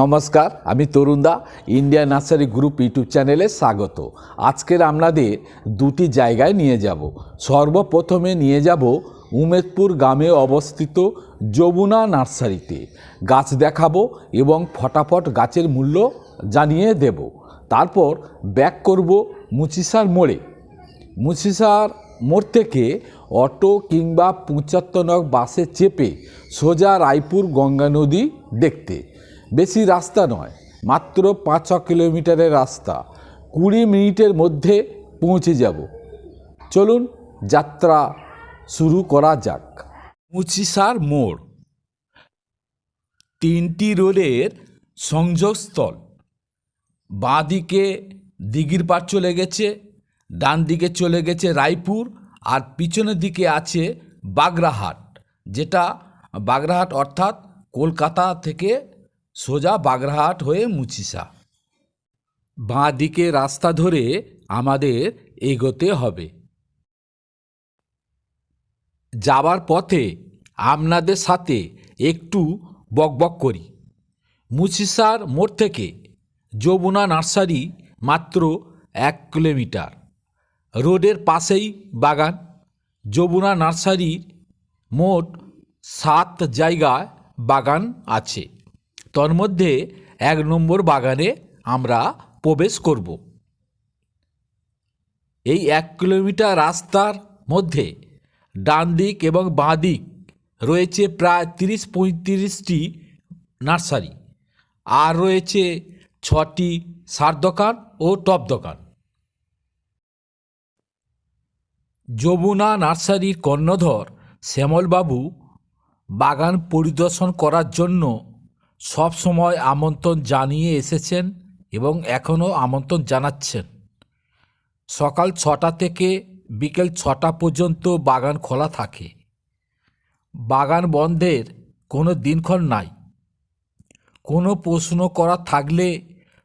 নমস্কার, আমি তরুণদা ইন্ডিয়া নার্সারি গ্রুপ ইউটিউব চ্যানেলে স্বাগত। আজকের আপনাদের দুটি জায়গায় নিয়ে যাব। সর্বপ্রথমে নিয়ে যাব উমেদপুর গ্রামে অবস্থিত যমুনা নার্সারিতে। গাছ দেখাবো এবং ফটাফট গাছের মূল্য জানিয়ে দেব। তারপর ব্যাক করব মুচিসার মোড়ে। মুচিসার মোড় থেকে অটো কিংবা পঁচাত্তর নগ বাসে চেপে সোজা রায়পুর গঙ্গা নদী দেখতে। বেশি রাস্তা নয়, মাত্র পাঁচ ছ কিলোমিটারের রাস্তা। কুড়ি মিনিটের মধ্যে পৌঁছে যাব। চলুন যাত্রা শুরু করা যাক। মুচিসার মোড়। তিনটি রোডের সংযোগস্থল। বাঁদিকে দিঘির পাড় চলে গেছে ডান দিকে চলে গেছে রায়পুর আর পিছনের দিকে আছে বাগরাহাট, যেটা বাগরাহাট অর্থাৎ কলকাতা থেকে সোজা বাগরাহাট হয়ে মুচিসা। বাঁ দিকে রাস্তা ধরে আমাদের এগোতে হবে। যাবার পথে আপনাদের সাথে একটু বকবক করি। মুচিসার মোড় থেকে যমুনা নার্সারি মাত্র এক কিলোমিটার। রোডের পাশেই বাগান। যমুনা নার্সারির মোট সাত জায়গায় বাগান আছে। তোর মধ্যে এক নম্বর বাগানে আমরা প্রবেশ করব। এই এক কিলোমিটার রাস্তার মধ্যে ডান দিক এবং বাঁ দিক রয়েছে প্রায় তিরিশ পঁয়ত্রিশটি নার্সারি আর রয়েছে ছটি সার দোকান ও টপ দোকান। যমুনা নার্সারির কর্ণধর শ্যামলবাবু বাগান পরিদর্শন করার জন্য সব সময় আমন্ত্রণ জানিয়ে এসেছেন এবং এখনও আমন্ত্রণ জানাচ্ছেন। সকাল ছটা থেকে বিকেল ছটা পর্যন্ত বাগান খোলা থাকে। বাগান বন্ধের কোনো দিনক্ষণ নাই। কোনো প্রশ্ন করা থাকলে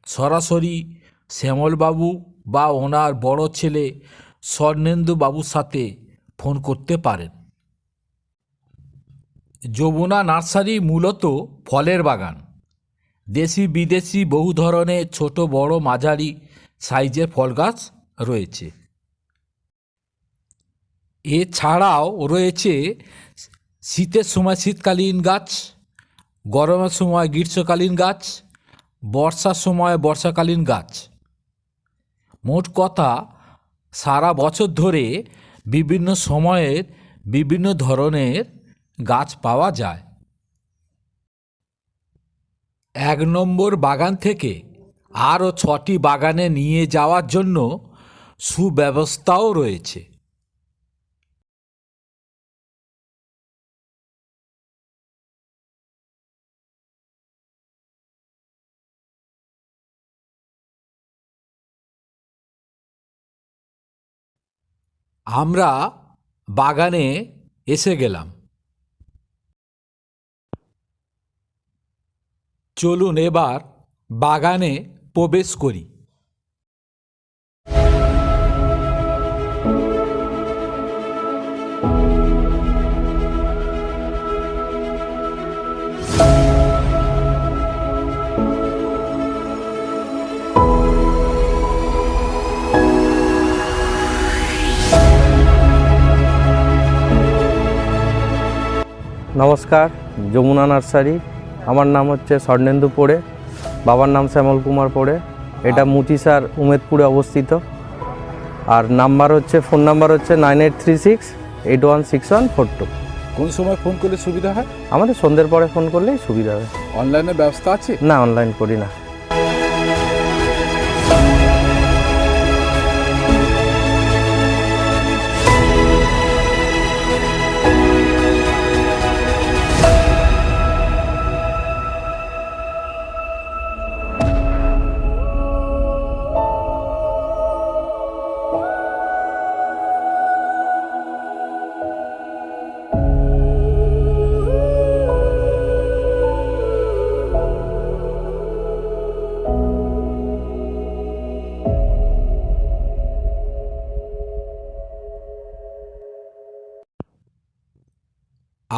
সরাসরি শ্যামলবাবু বা ওনার বড় ছেলে স্বর্ণেন্দু বাবুর সাথে ফোন করতে পারেন। যমুনা নার্সারি মূলত ফলের বাগান। দেশি বিদেশি বহু ধরনের ছোট বড় মাঝারি সাইজের ফল গাছ রয়েছে। এছাড়াও রয়েছে শীতের সময় শীতকালীন গাছ, গরমের সময় গ্রীষ্মকালীন গাছ, বর্ষার সময় বর্ষাকালীন গাছ। মোট কথা, সারা বছর ধরে বিভিন্ন সময়ের বিভিন্ন ধরনের গাছ পাওয়া যায়। এক নম্বর বাগান থেকে আরও ছটি বাগানে নিয়ে যাওয়ার জন্য সুব্যবস্থাও রয়েছে। আমরা বাগানে এসে গেলাম। চলুন এবার বাগানে প্রবেশ করি। নমস্কার যমুনা নার্সারি। আমার নাম হচ্ছে স্বর্ণেন্দু পোড়ে বাবার নাম শ্যামল কুমার পোড়ে এটা মুচিসার উমেদপুরে অবস্থিত। আর নাম্বার হচ্ছে ফোন নাম্বার হচ্ছে nine eight three six eight one six one four two. কোন সময় ফোন করলে সুবিধা হয়? আমাদের সন্ধ্যের পরে ফোন করলেই সুবিধা হবে অনলাইনে ব্যবস্থা আছে? না অনলাইন করি না।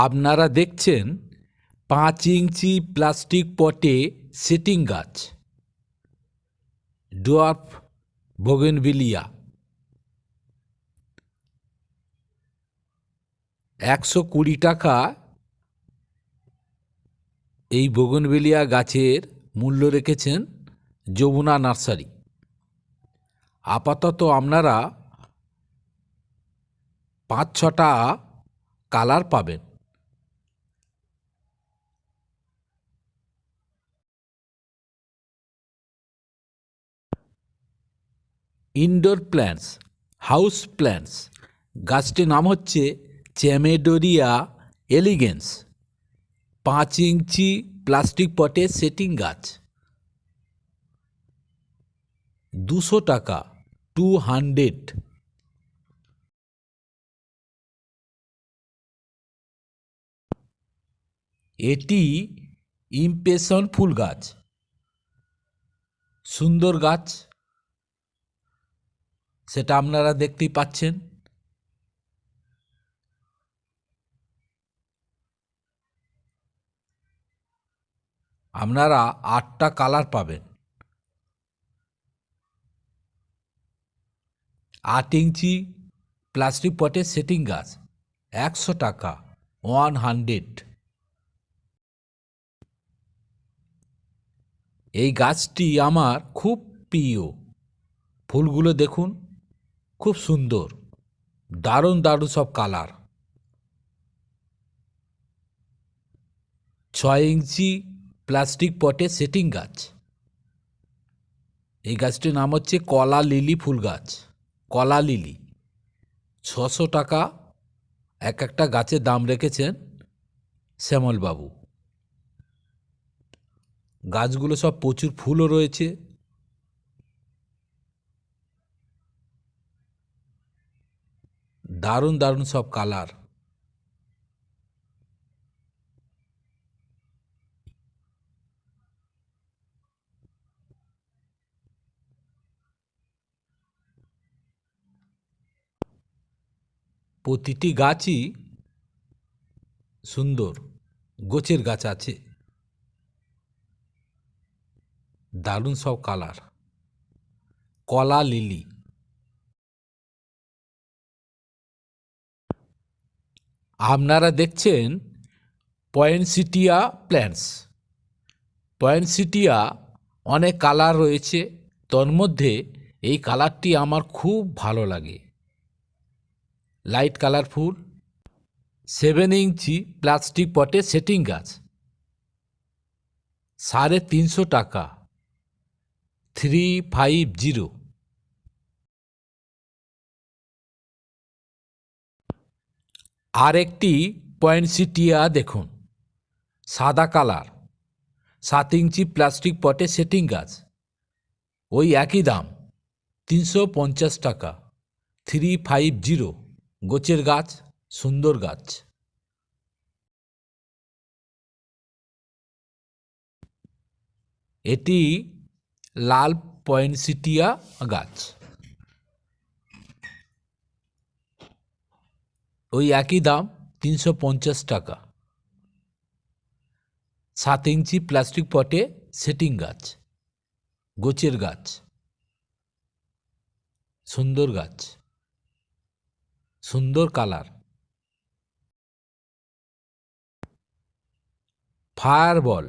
আপনারা দেখছেন পাঁচ ইঞ্চি প্লাস্টিক পটে সেটিং গাছ। ডোয়ার্ফ বোগেনভিলিয়া একশো কুড়ি টাকা এই বোগনবেলিয়া গাছের মূল্য রেখেছেন যমুনা নার্সারি। আপাতত আপনারা পাঁচ ছটা কালার পাবেন। Indoor plants, house plants. গাছটির নাম হচ্ছে চ্যামেডোরিয়া এলিগেন্স, পাঁচ ইঞ্চি প্লাস্টিক পটে সেটিং গাছ। দুশো টাকা, টু হান্ড্রেড। এটি ইমপ্রেশন ফুল গাছ। সুন্দর গাছ সেটা আপনারা দেখতেই পাচ্ছেন। আপনারা আটটা কালার পাবেন। আট ইঞ্চি প্লাস্টিক পটে সেটিং গাছ, একশো টাকা, ওয়ান হান্ড্রেড। এই গাছটি আমার খুব প্রিয়। ফুলগুলো দেখুন। খুব সুন্দর, দারুণ দারুণ সব কালার। ছয় ইঞ্চি প্লাস্টিক পটে সেটিং গাছ। এই গাছটির নাম হচ্ছে কলা লিলি ফুল গাছ, কলা লিলি। ছশো টাকা এক একটা গাছের দাম রেখেছেন শ্যামলবাবু। গাছগুলো সব প্রচুর ফুলও রয়েছে। দারুণ দারুণ সব কালার প্রতিটি গাছই সুন্দর, গোছের গাছ আছে। দারুণ সব কালার কলা, লিলি। আপনারা দেখছেন পয়েন্টসিটিয়া প্ল্যান্টস। পয়েন্টসিটিয়া অনেক কালার রয়েছে, তন্মধ্যে এই কালারটি আমার খুব ভালো লাগে। Light colourful, seven inch plastic পটে সেটিং গাছ। সাড়ে তিনশো টাকা, থ্রি ফাইভ জিরো। আরেকটি পয়েন্টসিটিয়া দেখুন। সাদা কালার। সাত ইঞ্চি প্লাস্টিক পটে সেটিং গাছ। ওই একই দাম। তিনশো পঞ্চাশ টাকা। থ্রি ফাইভ জিরো গোছের গাছ, সুন্দর গাছ। এটি লাল পয়েন্টসিটিয়া গাছ। ওই একই দাম তিনশো পঞ্চাশ টাকা। সাত ইঞ্চি প্লাস্টিক পটে সেটিং গাছ, গোচের গাছ, সুন্দর গাছ, সুন্দর colour. Fire ball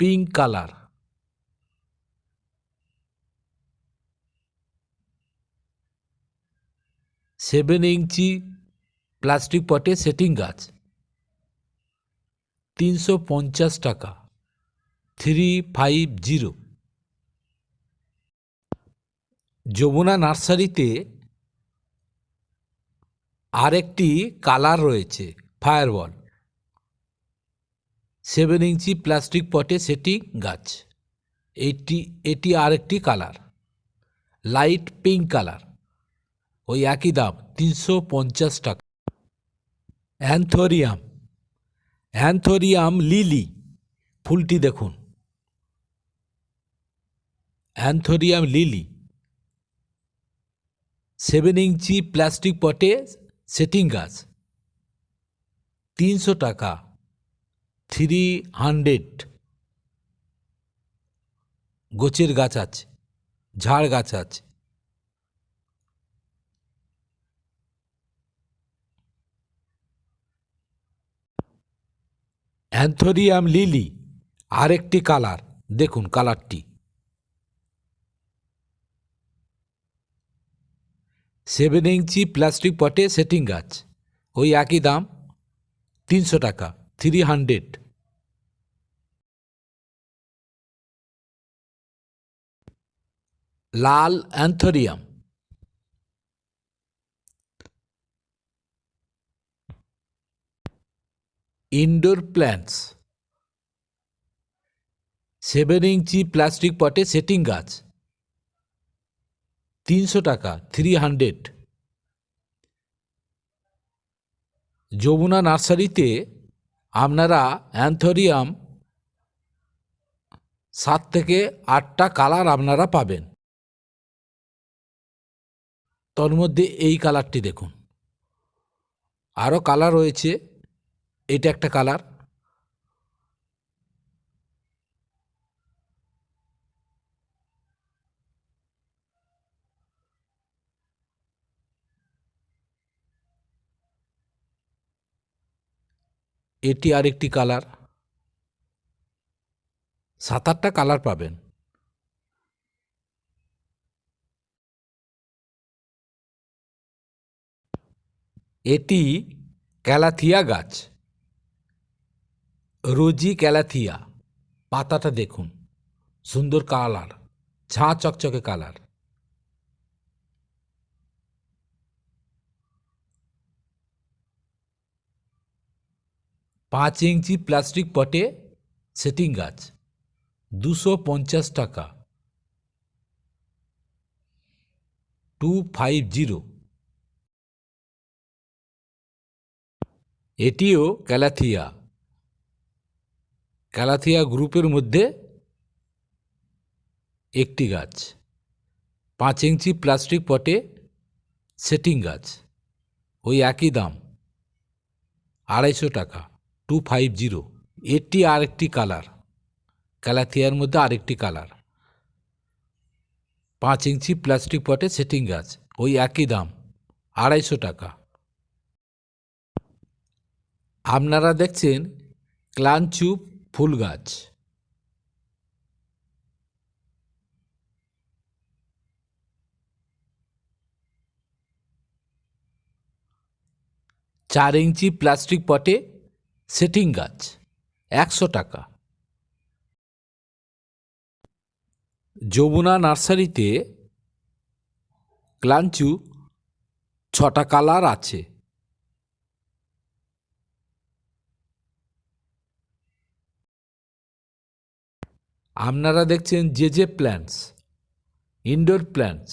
pink colour. Seven inch plastic পটে সেটিং গাছ। তিনশো পঞ্চাশ টাকা। Three five zero. যমুনা নার্সারিতে আরেকটি কালার রয়েছে, ফায়ারবল। সেভেন ইঞ্চি প্লাস্টিক পটে সেটিং গাছ। এটি এটি আরেকটি কালার। Light pink colour. ওই একই দাম, তিনশো পঞ্চাশ টাকা। অ্যান্থোরিয়াম। Anthurium lily. ফুলটি দেখুন। Anthurium lily. Seven inch plastic পটে সেটিং গাছ। তিনশো টাকা। Three hundred. গোছের গাছ আছে, ঝাড় গাছ আছে। অ্যান্থোরিয়াম লিলি, আরেকটি কালার। দেখুন কালারটি। সেভেন ইঞ্চি প্লাস্টিক পটে সেটিং গাছ। ওই একই দাম, তিনশো টাকা, থ্রি হান্ড্রেড। লাল anthurium. Indoor plants seven inch plastic পটে সেটিং গাছ। তিনশো টাকা থ্রি হান্ড্রেড যমুনা নার্সারিতে আপনারা অ্যান্থোরিয়াম সাত থেকে আটটা কালার আপনারা পাবেন। তোর মধ্যে এই কালারটি দেখুন। আরও কালার রয়েছে। এটা একটা কালার। এটি আরেকটি কালার। সাত আটটা কালার পাবেন। এটি ক্যালাথিয়া গাছ। রোজি ক্যালাথিয়া, পাতাটা দেখুন, সুন্দর কালার, ঝাঁ চকচকে কালার। পাঁচ ইঞ্চি প্লাস্টিক পটে সেটিং গাছ, দুশো পঞ্চাশ টাকা। Two five zero. এটিও ক্যালাথিয়া। ক্যালাথিয়া গ্রুপের মধ্যে একটি গাছ, পাঁচ ইঞ্চি প্লাস্টিক পটে সেটিং গাছ, ওই একই দাম, আড়াইশো টাকা, টু ফাইভ জিরো। এটি আরেকটি কালার ক্যালাথিয়ার মধ্যে আরেকটি কালার, পাঁচ ইঞ্চি প্লাস্টিক পটে সেটিং গাছ, ওই একই দাম, আড়াইশো টাকা। আপনারা দেখছেন ক্লানচুপ ফুল গাছ। চার ইঞ্চি প্লাস্টিক পটে সেটিং গাছ, একশো টাকা। যমুনা নার্সারিতে ক্লাঞ্চু ছটা কালার আছে। আপনারা দেখছেন যে যে প্ল্যান্টস ইনডোর প্ল্যান্টস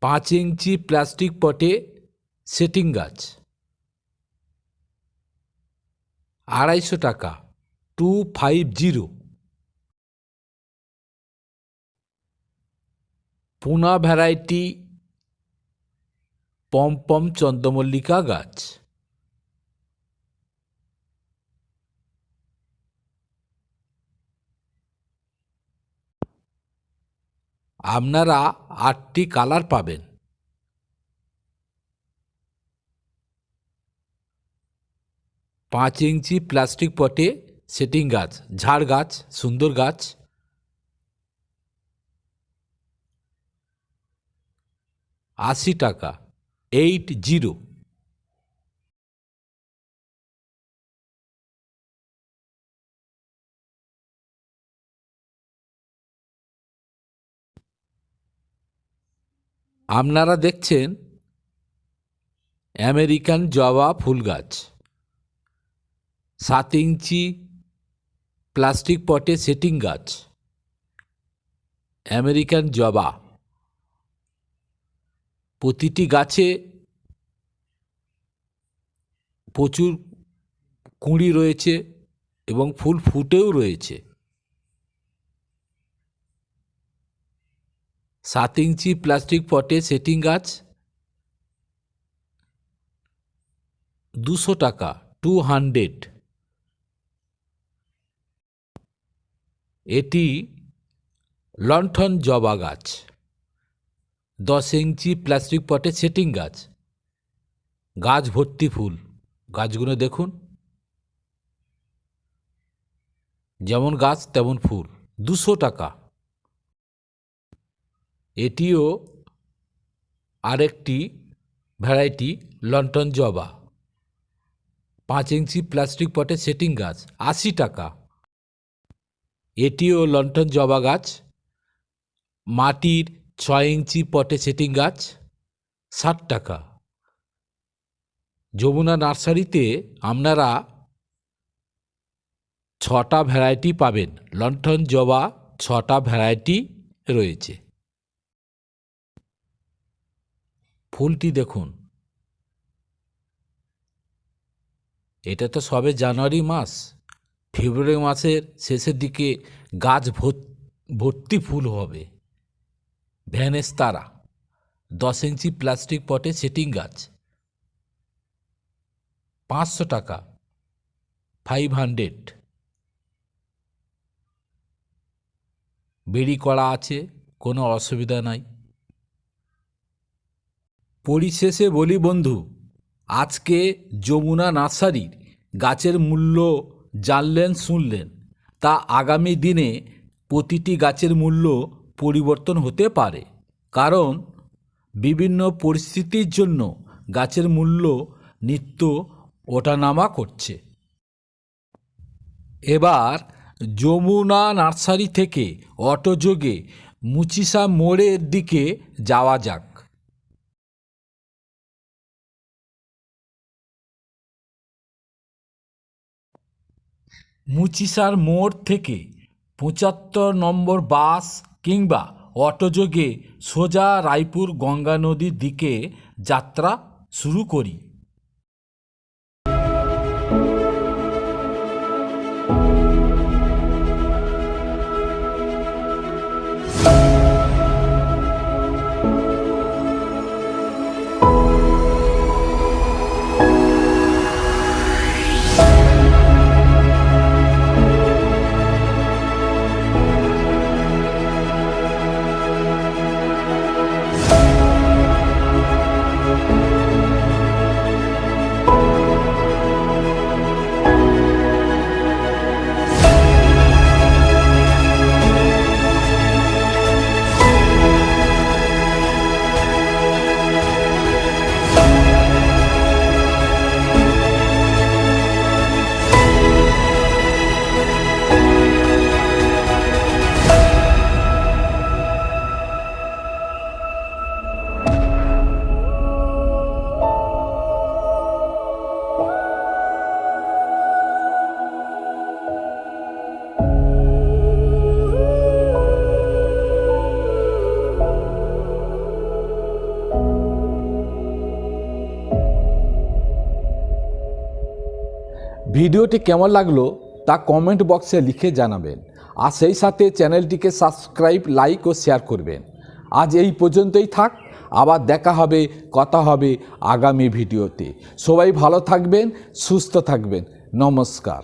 পাঁচ ইঞ্চি প্লাস্টিক পটে সেটিং গাছ। আড়াইশো টাকা two five zero Poona variety pompom চন্দ্রমল্লিকা গাছ। আপনারা আটটি কালার পাবেন। পাঁচ ইঞ্চি প্লাস্টিক পটে সেটিং গাছ, ঝাড় গাছ, সুন্দর গাছ। আশি টাকা, এইট জিরো। আপনারা দেখছেন আমেরিকান জবা ফুল গাছ। সাত ইঞ্চি প্লাস্টিক পটে সেটিং গাছ। আমেরিকান জবা। প্রতিটি গাছে প্রচুর কুঁড়ি রয়েছে এবং ফুল ফুটেও রয়েছে। সাত ইঞ্চি প্লাস্টিক পটে সেটিং গাছ, দুশো টাকা, টু হান্ড্রেড। এটি লণ্ঠন জবা গাছ, দশ ইঞ্চি প্লাস্টিক পটে সেটিং গাছ গাছ ভর্তি ফুল। গাছগুলো দেখুন। যেমন গাছ, তেমন ফুল। দুশো টাকা। এটিও আরেকটি ভ্যারাইটি লন্ঠন জবা। পাঁচ ইঞ্চি প্লাস্টিক পটে সেটিং গাছ, আশি টাকা। এটিও লন্ঠন জবা গাছ। মাটির ছয় ইঞ্চি পটে সেটিং গাছ, ষাট টাকা। যমুনা নার্সারিতে আপনারা ছটা ভ্যারাইটি পাবেন। লন্ঠন জবা ছটা ভ্যারাইটি রয়েছে। ফুলটি দেখুন। এটা তো সবে জানুয়ারি মাস। ফেব্রুয়ারি মাসের শেষের দিকে গাছ ভর- ভর্তি ফুল হবে। ভ্যানেস তারা, দশ ইঞ্চি প্লাস্টিক পটে সেটিং গাছ। পাঁচশো টাকা, ফাইভ হান্ড্রেড। বেরি করা আছে, কোনো অসুবিধা নাই। পরিশেষে বলি বন্ধু, আজকে যমুনা নার্সারির গাছের মূল্য জানলেন শুনলেন, তা আগামী দিনে প্রতিটি গাছের মূল্য পরিবর্তন হতে পারে। কারণ বিভিন্ন পরিস্থিতির জন্য গাছের মূল্য নিত্য ওঠানামা করছে। এবার যমুনা নার্সারি থেকে অটোযোগে মুচিসা মোড়ের দিকে যাওয়া যাক। মুচিসার মোড় থেকে পঁচাত্তর নম্বর বাস কিংবা অটোযোগে সোজা রায়পুর গঙ্গা নদীর দিকে যাত্রা শুরু করি। ভিডিওটি কেমন লাগল তা কমেন্ট বক্সে লিখে জানাবেন। আর সেই সাথে চ্যানেলটিকে সাবস্ক্রাইব, লাইক ও শেয়ার করবেন। আজ এই পর্যন্তই থাক, আবার দেখা হবে, কথা হবে আগামী ভিডিওতে। সবাই ভালো থাকবেন, সুস্থ থাকবেন। নমস্কার।